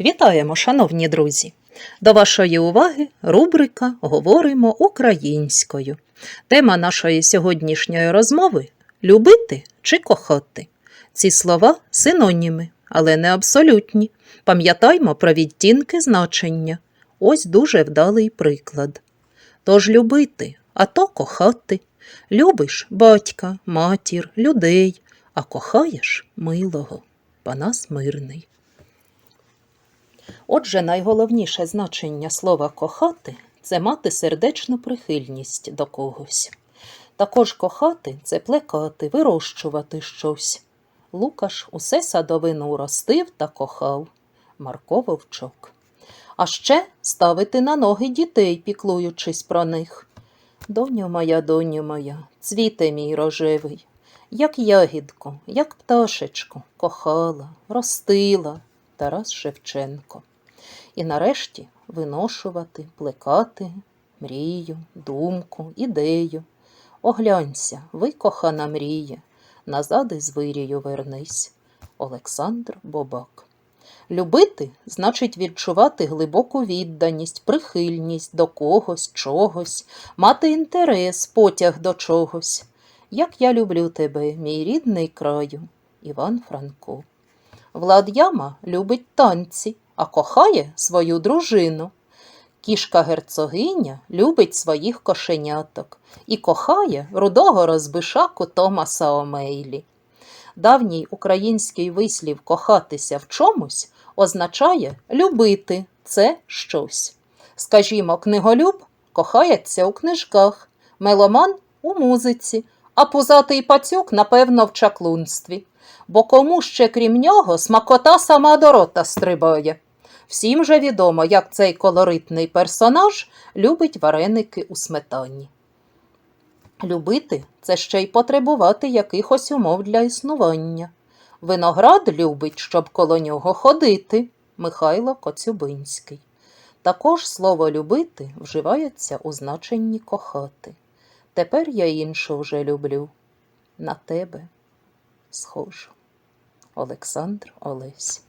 Вітаємо, шановні друзі! До вашої уваги рубрика Говоримо українською. Тема нашої сьогоднішньої розмови любити чи кохати. Ці слова синоніми, але не абсолютні. Пам'ятаймо про відтінки значення. Ось дуже вдалий приклад. Тож любити, а то кохати. Любиш батька, матір, людей, а кохаєш милого. Панас мирний. Отже, найголовніше значення слова кохати це мати сердечну прихильність до когось. Також кохати це плекати, вирощувати щось. Лукаш усе садовину ростив та кохав. Марко Вовчок. А ще ставити на ноги дітей, піклуючись про них. Доню моя, доню моя, цвіте мій рожевий, як ягідку, як пташечку, кохала, ростила Тарас Шевченко. І нарешті виношувати, плекати мрію, думку, ідею. Оглянься, викохана мріє, назад із вирію вернись. Олександр Бобак. Любити значить відчувати глибоку відданість, прихильність до когось, чогось, мати інтерес, потяг до чогось. Як я люблю тебе, мій рідний краю, Іван Франко. Влад Яма любить танці, а кохає свою дружину. Кішка герцогиня любить своїх кошеняток і кохає рудого розбишаку Томаса Омейлі. Давній український вислів кохатися в чомусь означає любити це щось. Скажімо, книголюб кохається у книжках, меломан у музиці, а пузатий пацюк, напевно, в чаклунстві. Бо кому ще крім нього смакота сама до рота стрибає. Всім же відомо, як цей колоритний персонаж любить вареники у сметані. Любити це ще й потребувати якихось умов для існування. Виноград любить, щоб коло нього ходити. Михайло Коцюбинський. Також слово любити вживається у значенні кохати. Тепер я іншу вже люблю. На тебе схожу. Олександр Олесь.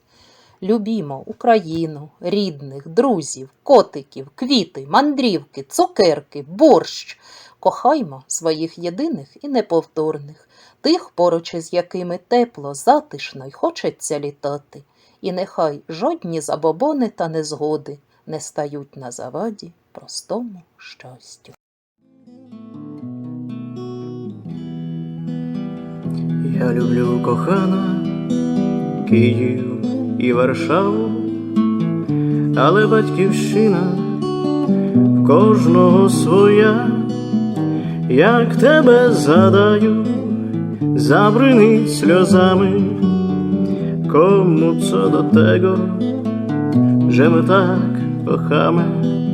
Любімо Україну, рідних, друзів, котиків, квіти, мандрівки, цукерки, борщ. Кохаймо своїх єдиних і неповторних, тих, поруч із якими тепло, затишно й хочеться літати. І нехай жодні забобони та незгоди не стають на заваді простому щастю. Я люблю кохана Київ і Варшаву, але батьківщина в кожного своя, як тебе задаю, забринить сльозами, кому це до того, вже ми так kochamy.